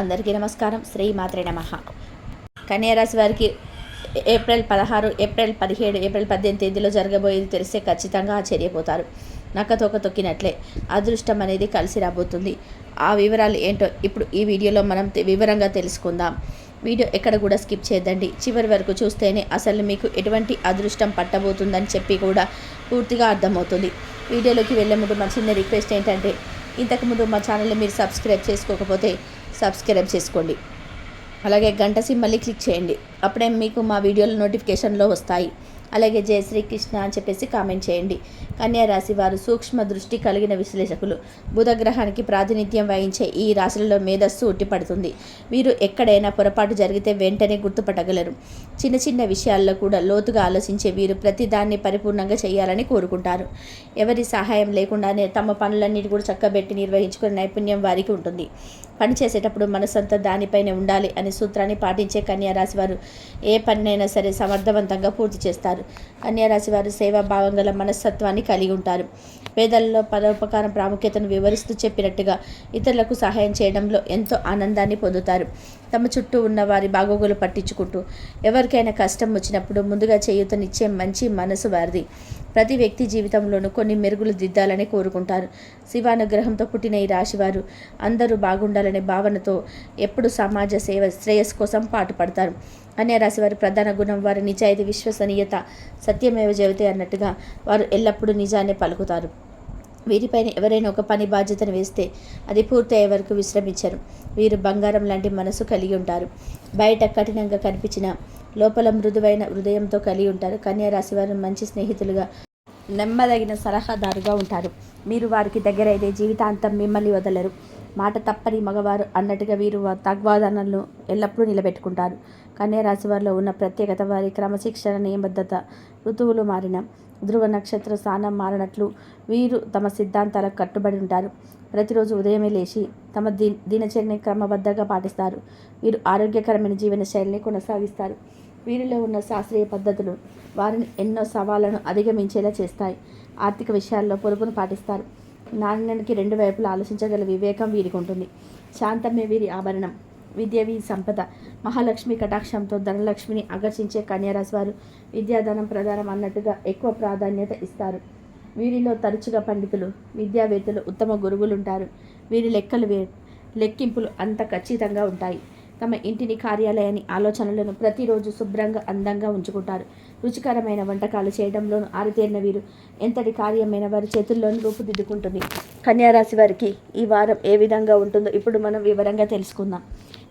అందరికీ నమస్కారం. శ్రీ మాత్రే నమ. కన్యారాశి వారికి ఏప్రిల్ పదహారు ఏప్రిల్ పదిహేడు ఏప్రిల్ పద్దెనిమిది తేదీలో జరగబోయేది తెలిస్తే ఖచ్చితంగా ఆశ్చర్యపోతారు. నక్కతోక తొక్కినట్లే అదృష్టం అనేది కలిసి రాబోతుంది. ఆ వివరాలు ఏంటో ఇప్పుడు ఈ వీడియోలో మనం వివరంగా తెలుసుకుందాం. వీడియో ఎక్కడ కూడా స్కిప్ చేయదండి చివరి వరకు చూస్తేనే అసలు మీకు ఎటువంటి అదృష్టం పట్టబోతుందని చెప్పి కూడా పూర్తిగా అర్థమవుతుంది. వీడియోలోకి వెళ్ళే ముందు మా చిన్న రిక్వెస్ట్ ఏంటంటే ఇంతకుముందు మా ఛానల్ని మీరు సబ్స్క్రైబ్ చేసుకోకపోతే సబ్స్క్రైబ్ చేసుకోండి. అలాగే గంట సింబల్ని క్లిక్ చేయండి. అప్పుడే మీకు మా వీడియోలు నోటిఫికేషన్లో వస్తాయి. అలాగే జయ శ్రీకృష్ణ అని చెప్పేసి కామెంట్ చేయండి. కన్యారాశి వారు సూక్ష్మ దృష్టి కలిగిన విశ్లేషకులు. బుధగ్రహానికి ప్రాతినిధ్యం వహించే ఈ రాశులలో మేధస్సు ఉట్టిపడుతుంది. వీరు ఎక్కడైనా పొరపాటు జరిగితే వెంటనే గుర్తుపట్టగలరు. చిన్న చిన్న విషయాల్లో కూడా లోతుగా ఆలోచించే వీరు ప్రతి దాన్ని పరిపూర్ణంగా చేయాలని కోరుకుంటారు. ఎవరి సహాయం లేకుండానే తమ పనులన్నిటి కూడా చక్కబెట్టి నిర్వహించుకునే నైపుణ్యం వారికి ఉంటుంది. పని చేసేటప్పుడు మనసంతా దానిపైనే ఉండాలి అనే సూత్రాన్ని పాటించే కన్యారాశి వారు ఏ పనినైనా సరే సమర్థవంతంగా పూర్తి చేస్తారు. కన్యారాశి వారు సేవాభావం గల మనస్తత్వాన్ని కలిగి ఉంటారు. పేదలలో పరోపకారం ప్రాముఖ్యతను వివరిస్తూ చెప్పినట్టుగా ఇతరులకు సహాయం చేయడంలో ఎంతో ఆనందాన్ని పొందుతారు. తమ చుట్టూ ఉన్న వారి బాగోగులు పట్టించుకుంటూ ఎవరికైనా కష్టం వచ్చినప్పుడు ముందుగా చేయూతనిచ్చే మంచి మనసు వారిది. ప్రతి వ్యక్తి జీవితంలోనూ కొన్ని మెరుగులు దిద్దాలని కోరుకుంటారు. శివానుగ్రహంతో పుట్టిన ఈ రాశివారు అందరూ బాగుండాలనే భావనతో ఎప్పుడు సమాజ సేవ శ్రేయస్సు కోసం పాటుపడతారు. అనే రాశి వారి ప్రధాన గుణం వారి నిజాయితీ విశ్వసనీయత సత్యమేవ జీవితే అన్నట్టుగా వారు ఎల్లప్పుడూ నిజాన్ని పలుకుతారు. వీరిపైన ఎవరైనా ఒక పని బాధ్యతను వేస్తే అది పూర్తి అయ్యే వరకు విశ్రమించరు. వీరు బంగారం లాంటి మనసు కలిగి ఉంటారు. బయట కఠినంగా కనిపించిన లోపల మృదువైన హృదయంతో కలిగి ఉంటారు. కన్యా రాశి వారు మంచి స్నేహితులుగా నెమ్మదగిన సలహాదారుగా ఉంటారు. మీరు వారికి దగ్గరైతే జీవితాంతం మిమ్మల్ని వదలరు. మాట తప్పని మగవారు అన్నట్టుగా వీరు తగ్వాదనలను ఎల్లప్పుడూ నిలబెట్టుకుంటారు. కన్యా రాశి వారిలో ఉన్న ప్రత్యేకత వారి క్రమశిక్షణ నియమబద్ధత ఋతువులు మారిన ధ్రువ నక్షత్ర స్థానం మారినట్లు వీరు తమ సిద్ధాంతాలకు కట్టుబడి ఉంటారు. ప్రతిరోజు ఉదయమే లేచి తమ ది దినచర్యని క్రమబద్ధంగా పాటిస్తారు. వీరు ఆరోగ్యకరమైన జీవన శైలిని కొనసాగిస్తారు. వీరిలో ఉన్న శాస్త్రీయ పద్ధతులు వారిని ఎన్నో సవాళ్ళను అధిగమించేలా చేస్తాయి. ఆర్థిక విషయాల్లో పొరుగును పాటిస్తారు. నాణ్యానికి రెండు వైపులా ఆలోచించగల వివేకం వీరికి ఉంటుంది. శాంతమే వీరి ఆభరణం. విద్యవి సంపద. మహాలక్ష్మి కటాక్షంతో ధనలక్ష్మిని ఆకర్షించే కన్యారాశి వారు విద్యాదానం ప్రధానం అన్నట్టుగా ఎక్కువ ప్రాధాన్యత ఇస్తారు. వీరిలో తరచుగా పండితులు విద్యావేత్తలు ఉత్తమ గురువులు ఉంటారు వీరి లెక్కలు వే లెక్కింపులు అంత ఖచ్చితంగా ఉంటాయి. తమ ఇంటిని కార్యాలయాన్ని ఆలోచనలను ప్రతిరోజు శుభ్రంగా అందంగా ఉంచుకుంటారు. రుచికరమైన వంటకాలు చేయడంలోనూ ఆరితేరిన వీరు ఎంతటి కార్యమైన వారి చేతుల్లోనూ రూపుదిద్దుకుంటుంది. కన్యారాశి వారికి ఈ వారం ఏ విధంగా ఉంటుందో ఇప్పుడు మనం వివరంగా తెలుసుకుందాం.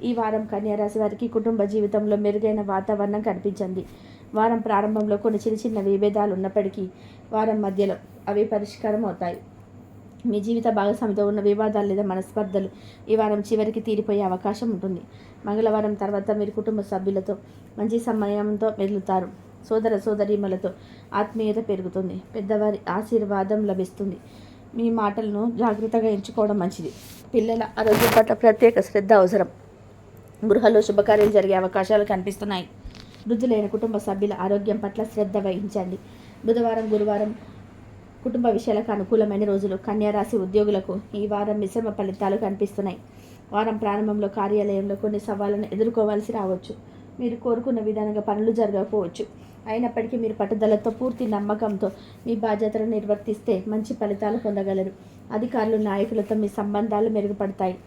ఈ వారం కన్యారాశి వారికి కుటుంబ జీవితంలో మెరుగైన వాతావరణం కనిపించింది. వారం ప్రారంభంలో కొన్ని చిన్న చిన్న విభేదాలు ఉన్నప్పటికీ వారం మధ్యలో అవి పరిష్కారం అవుతాయి. మీ జీవిత భాగస్వామితో ఉన్న వివాదాలు లేదా మనస్పర్ధలు ఈ వారం చివరికి తీరిపోయే అవకాశం ఉంటుంది. మంగళవారం తర్వాత మీరు కుటుంబ సభ్యులతో మంచి సమయంతో మెదులుతారు. సోదర సోదరీమలతో ఆత్మీయత పెరుగుతుంది. పెద్దవారి ఆశీర్వాదం లభిస్తుంది. మీ మాటలను జాగ్రత్తగా ఎంచుకోవడం మంచిది. పిల్లల ఆరోగ్యం పట్ల ప్రత్యేక శ్రద్ధ అవసరం. గృహలో శుభకార్యాలు జరిగే అవకాశాలు కనిపిస్తున్నాయి. వృద్ధులైన కుటుంబ సభ్యుల ఆరోగ్యం పట్ల శ్రద్ధ వహించండి. బుధవారం గురువారం కుటుంబ విషయాలకు అనుకూలమైన రోజులు. కన్యారాశి ఉద్యోగులకు ఈ వారం మిశ్రమ ఫలితాలు కనిపిస్తున్నాయి. వారం ప్రారంభంలో కార్యాలయంలో కొన్ని సవాళ్ళను ఎదుర్కోవాల్సి రావచ్చు. మీరు కోరుకున్న విధానంగా పనులు జరగకపోవచ్చు. అయినప్పటికీ మీరు పట్టుదలతో పూర్తి నమ్మకంతో మీ బాధ్యతలను నిర్వర్తిస్తే మంచి ఫలితాలు పొందగలరు. అధికారులు నాయకులతో మీ సంబంధాలు మెరుగుపడతాయి.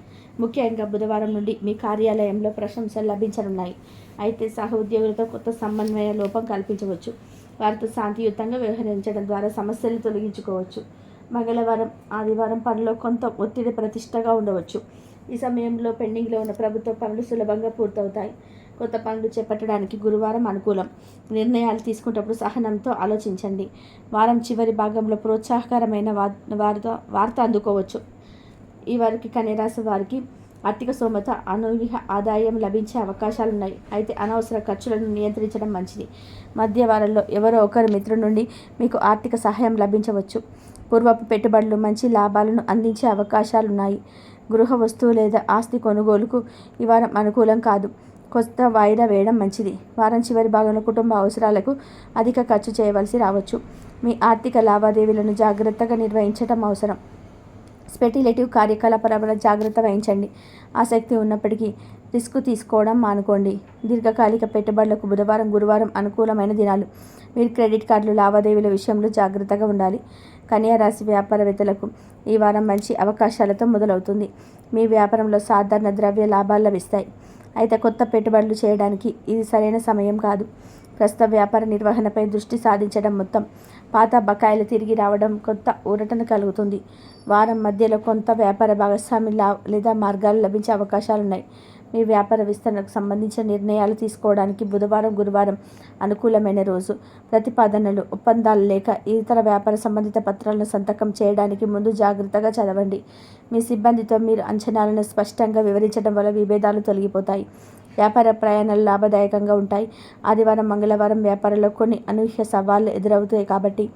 ముఖ్యంగా బుధవారం నుండి మీ కార్యాలయంలో ప్రశంసలు లభించనున్నాయి. అయితే సహ ఉద్యోగులతో కొత్త సమన్వయ లోపం కల్పించవచ్చు. వారితో శాంతియుతంగా వ్యవహరించడం ద్వారా సమస్యలు తొలగించుకోవచ్చు. మంగళవారం ఆదివారం పనిలో కొంత ఒత్తిడి ప్రతిష్టగా ఉండవచ్చు. ఈ సమయంలో పెండింగ్లో ఉన్న ప్రభుత్వ పనులు సులభంగా పూర్తవుతాయి. కొత్త పనులు చేపట్టడానికి గురువారం అనుకూలం. నిర్ణయాలు తీసుకునేటప్పుడు సహనంతో ఆలోచించండి. వారం చివరి భాగంలో ప్రోత్సాహకరమైన వార్త వార్త అందుకోవచ్చు. ఈ వారికి కన్యరాశి వారికి ఆర్థిక సోమత అనూహ్య ఆదాయం లభించే అవకాశాలు ఉన్నాయి అయితే అనవసర ఖర్చులను నియంత్రించడం మంచిది. మధ్య వారంలో ఎవరో ఒకరి మిత్రుడి నుండి మీకు ఆర్థిక సహాయం లభించవచ్చు. పూర్వపు పెట్టుబడులు మంచి లాభాలను అందించే అవకాశాలున్నాయి. గృహ వస్తువు లేదా ఆస్తి కొనుగోలుకు ఈ వారం అనుకూలం కాదు. కొత్త వాయిదా వేయడం మంచిది. వారం చివరి భాగంలో కుటుంబ అవసరాలకు అధిక ఖర్చు చేయవలసి రావచ్చు. మీ ఆర్థిక లావాదేవీలను జాగ్రత్తగా నిర్వహించడం అవసరం. స్పెటిలేటివ్ కార్యకలాపాల జాగ్రత్త వహించండి. ఆసక్తి ఉన్నప్పటికీ రిస్క్ తీసుకోవడం మానుకోండి. దీర్ఘకాలిక పెట్టుబడులకు బుధవారం గురువారం అనుకూలమైన దినాలు. మీరు క్రెడిట్ కార్డులు లావాదేవీల విషయంలో జాగ్రత్తగా ఉండాలి. కన్యారాశి వ్యాపారవేత్తలకు ఈ వారం మంచి అవకాశాలతో మొదలవుతుంది. మీ వ్యాపారంలో సాధారణ ద్రవ్య లాభాలు లభిస్తాయి. అయితే కొత్త పెట్టుబడులు చేయడానికి ఇది సరైన సమయం కాదు. ప్రస్తుత వ్యాపార నిర్వహణపై దృష్టి సాధించడం మొత్తం పాత బకాయిలు తిరిగి రావడం కొత్త ఊరటను కలుగుతుంది. వారం మధ్యలో కొంత వ్యాపార భాగస్వామి లా లేదా మార్గాలు లభించే అవకాశాలున్నాయి. మీ వ్యాపార విస్తరణకు సంబంధించిన నిర్ణయాలు తీసుకోవడానికి బుధవారం గురువారం అనుకూలమైన రోజు. ప్రతిపాదనలు ఒప్పందాలు లేక ఇతర వ్యాపార సంబంధిత పత్రాలను సంతకం చేయడానికి ముందు జాగ్రత్తగా చదవండి. మీ సిబ్బందితో మీరు అంచనాలను స్పష్టంగా వివరించడం వల్ల విభేదాలు తొలగిపోతాయి. వ్యాపార ప్రయాణాలు లాభదాయకంగా ఉంటాయి. ఆదివారం మంగళవారం వ్యాపారంలో కొన్ని అనూహ్య సవాళ్ళు ఎదురవుతాయి కాబట్టి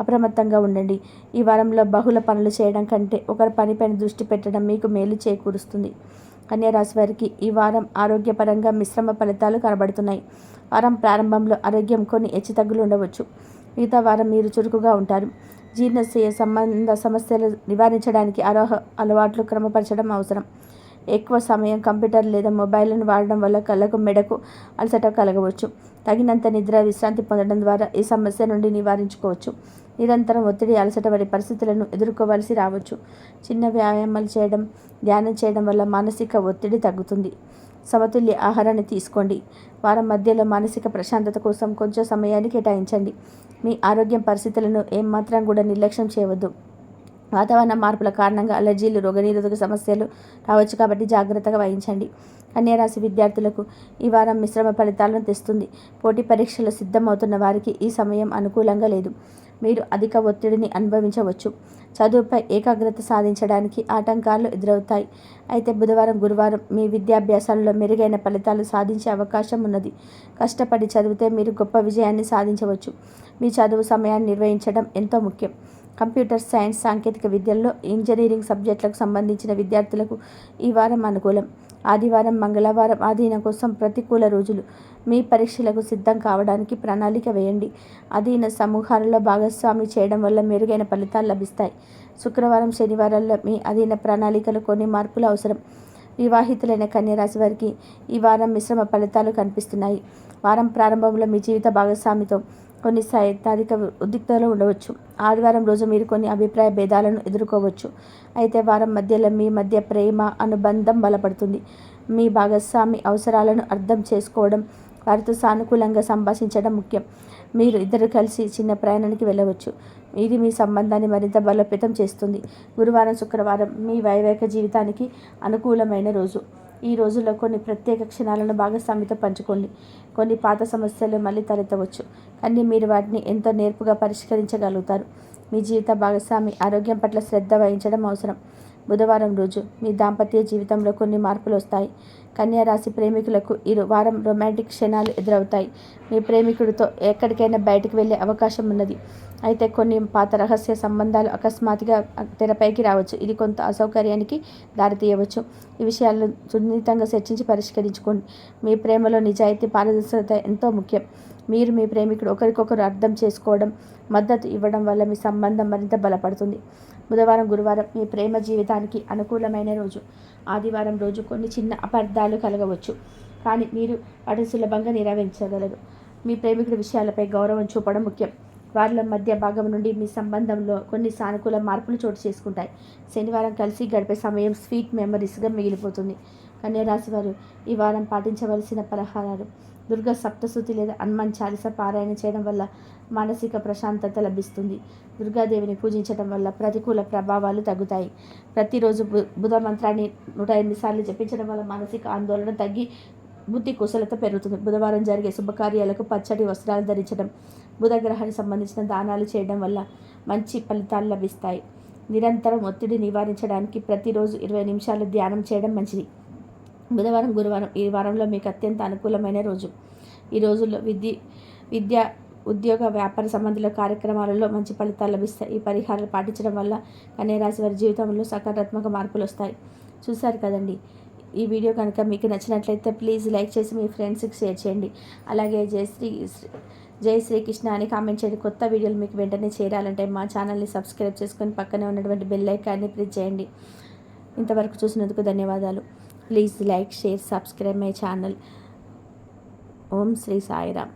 అప్రమత్తంగా ఉండండి. ఈ వారంలో బహుళ పనులు చేయడం కంటే ఒకరి పనిపైన దృష్టి పెట్టడం మీకు మేలు చేకూరుస్తుంది. కన్యారాశి వారికి ఈ వారం ఆరోగ్యపరంగా మిశ్రమ ఫలితాలు కనబడుతున్నాయి. వారం ప్రారంభంలో ఆరోగ్యం కొన్ని హెచ్చుతగ్గులు ఉండవచ్చు. మిగతా వారం మీరు చురుకుగా ఉంటారు. జీర్ణశయ సంబంధ సమస్యలు నివారించడానికి ఆరోహ అలవాట్లు క్రమపరచడం అవసరం. ఎక్కువ సమయం కంప్యూటర్ లేదా మొబైల్ను వాడడం వల్ల కళ్ళకు మెడకు అలసట కలగవచ్చు. తగినంత నిద్ర విశ్రాంతి పొందడం ద్వారా ఈ సమస్య నుండి నివారించుకోవచ్చు. నిరంతరం ఒత్తిడి అలసట వంటి పరిస్థితులను ఎదుర్కోవలసి రావచ్చు. చిన్న వ్యాయామాలు చేయడం ధ్యానం చేయడం వల్ల మానసిక ఒత్తిడి తగ్గుతుంది. సమతుల్య ఆహారాన్ని తీసుకోండి. వారం మధ్యలో మానసిక ప్రశాంతత కోసం కొంచెం సమయాన్ని కేటాయించండి. మీ ఆరోగ్యం పరిస్థితులను ఏమాత్రం కూడా నిర్లక్ష్యం చేయవద్దు. వాతావరణ మార్పుల కారణంగా అలర్జీలు రోగనిరోధక సమస్యలు రావచ్చు కాబట్టి జాగ్రత్తగా వహించండి. కన్యారాశి విద్యార్థులకు ఈ వారం మిశ్రమ ఫలితాలను తెస్తుంది. పోటీ పరీక్షలు సిద్ధమవుతున్న వారికి ఈ సమయం అనుకూలంగా లేదు. మీరు అధిక ఒత్తిడిని అనుభవించవచ్చు. చదువుపై ఏకాగ్రత సాధించడానికి ఆటంకాలు ఎదురవుతాయి. అయితే బుధవారం గురువారం మీ విద్యాభ్యాసాలలో మెరుగైన ఫలితాలు సాధించే అవకాశం ఉన్నది. కష్టపడి చదివితే మీరు గొప్ప విజయాన్ని సాధించవచ్చు. మీ చదువు సమయాన్ని నిర్వహించడం ఎంతో ముఖ్యం. కంప్యూటర్ సైన్స్ సాంకేతిక విద్యల్లో ఇంజనీరింగ్ సబ్జెక్టులకు సంబంధించిన విద్యార్థులకు ఈ వారం అనుకూలం. ఆదివారం మంగళవారం అధీన కోసం ప్రతికూల రోజులు. మీ పరీక్షలకు సిద్ధం కావడానికి ప్రణాళిక వేయండి. అధీన సమూహాలలో భాగస్వామి చేయడం వల్ల మెరుగైన ఫలితాలు లభిస్తాయి. శుక్రవారం శనివారాల్లో మీ అధీన ప్రణాళికలు కొన్ని మార్పులు అవసరం. వివాహితులైన కన్యరాశి వారికి ఈ వారం మిశ్రమ ఫలితాలు కనిపిస్తున్నాయి. వారం ప్రారంభంలో మీ జీవిత భాగస్వామితో కొన్ని సైతాధిక ఉద్రిక్తలు ఉండవచ్చు. ఆదివారం రోజు మీరు కొన్ని అభిప్రాయ భేదాలను ఎదుర్కోవచ్చు. అయితే వారం మధ్యలో మీ మధ్య ప్రేమ అనుబంధం బలపడుతుంది. మీ భాగస్వామి అవసరాలను అర్థం చేసుకోవడం వారితో సానుకూలంగా సంభాషించడం ముఖ్యం. మీరు ఇద్దరు కలిసి చిన్న ప్రయాణానికి వెళ్ళవచ్చు. ఇది మీ సంబంధాన్ని మరింత బలోపేతం చేస్తుంది. గురువారం శుక్రవారం మీ వైవాహిక జీవితానికి అనుకూలమైన రోజు. ఈ రోజుల్లో కొన్ని ప్రత్యేక క్షణాలను భాగస్వామితో పంచుకోండి. కొన్ని పాత సమస్యలు మళ్ళీ తలెత్తవచ్చు. కానీ మీరు వాటిని ఎంతో నేర్పుగా పరిష్కరించగలుగుతారు. మీ జీవిత భాగస్వామి ఆరోగ్యం పట్ల శ్రద్ధ వహించడం అవసరం. బుధవారం రోజు మీ దాంపత్య జీవితంలో కొన్ని మార్పులు వస్తాయి. కన్యారాశి ప్రేమికులకు ఇరు వారం రొమాంటిక్ క్షణాలు ఎదురవుతాయి. మీ ప్రేమికుడితో ఎక్కడికైనా బయటకు వెళ్ళే అవకాశం ఉన్నది. అయితే కొన్ని పాత రహస్య సంబంధాలు అకస్మాత్తుగా తెరపైకి రావచ్చు. ఇది కొంత అసౌకర్యానికి దారితీయవచ్చు. ఈ విషయాలను సున్నితంగా చర్చించి పరిష్కరించుకోండి. మీ ప్రేమలో నిజాయితీ పారదర్శకత ఎంతో ముఖ్యం. మీరు మీ ప్రేమికుడు ఒకరికొకరు అర్థం చేసుకోవడం మద్దతు ఇవ్వడం వల్ల మీ సంబంధం మరింత బలపడుతుంది. బుధవారం గురువారం మీ ప్రేమ జీవితానికి అనుకూలమైన రోజు. ఆదివారం రోజు కొన్ని చిన్న అపార్థాలు కలగవచ్చు కానీ మీరు వాటిని సులభంగా నెరవేర్చగలరు మీ ప్రేమికుడి విషయాలపై గౌరవం చూపడం ముఖ్యం. వారిలో మధ్య భాగం నుండి మీ సంబంధంలో కొన్ని సానుకూల మార్పులు చోటు చేసుకుంటాయి. శనివారం కలిసి గడిపే సమయం స్వీట్ మెమరీస్గా మిగిలిపోతుంది. కన్యరాశి వారు ఈ వారం పాటించవలసిన పరిహారాలు దుర్గా సప్తశుతి లేదా హనుమాన్ చాలీస పారాయణ చేయడం వల్ల మానసిక ప్రశాంతత లభిస్తుంది. దుర్గాదేవిని పూజించడం వల్ల ప్రతికూల ప్రభావాలు తగ్గుతాయి. ప్రతిరోజు బుధ మంత్రాన్ని నూట ఎనిమిది సార్లు జపించడం వల్ల మానసిక ఆందోళన తగ్గి బుద్ధి కుశలత పెరుగుతుంది. బుధవారం జరిగే శుభకార్యాలకు పచ్చడి వస్త్రాలు ధరించడం బుధగ్రహానికి సంబంధించిన దానాలు చేయడం వల్ల మంచి ఫలితాలు లభిస్తాయి. నిరంతరం ఒత్తిడి నివారించడానికి ప్రతిరోజు ఇరవై నిమిషాలు ధ్యానం చేయడం మంచిది. బుధవారం గురువారం ఈ వారంలో మీకు అత్యంత అనుకూలమైన రోజు. ఈ రోజుల్లో విద్య విద్య ఉద్యోగ వ్యాపార సంబంధిత కార్యక్రమాలలో మంచి ఫలితాలు లభిస్తాయి. ఈ పరిహారాలు పాటించడం వల్ల కన్యరాశి వారి జీవితంలో సకారాత్మక మార్పులు వస్తాయి. చూశారు కదండి? ఈ వీడియో కనుక మీకు నచ్చినట్లయితే ప్లీజ్ లైక్ చేసి మీ ఫ్రెండ్స్కి షేర్ చేయండి. అలాగే జయశ్రీ జై శ్రీకృష్ణ అని కామెంట్ చేయండి. కొత్త వీడియోలు మీకు వెంటనే చేరాలంటే మా ఛానల్ని సబ్స్క్రైబ్ చేసుకొని పక్కనే ఉన్నటువంటి బెల్ ఐకాన్ని ప్రెస్ చేయండి. ఇంతవరకు చూసినందుకు ధన్యవాదాలు. Please like share subscribe my channel Om Shri Sairam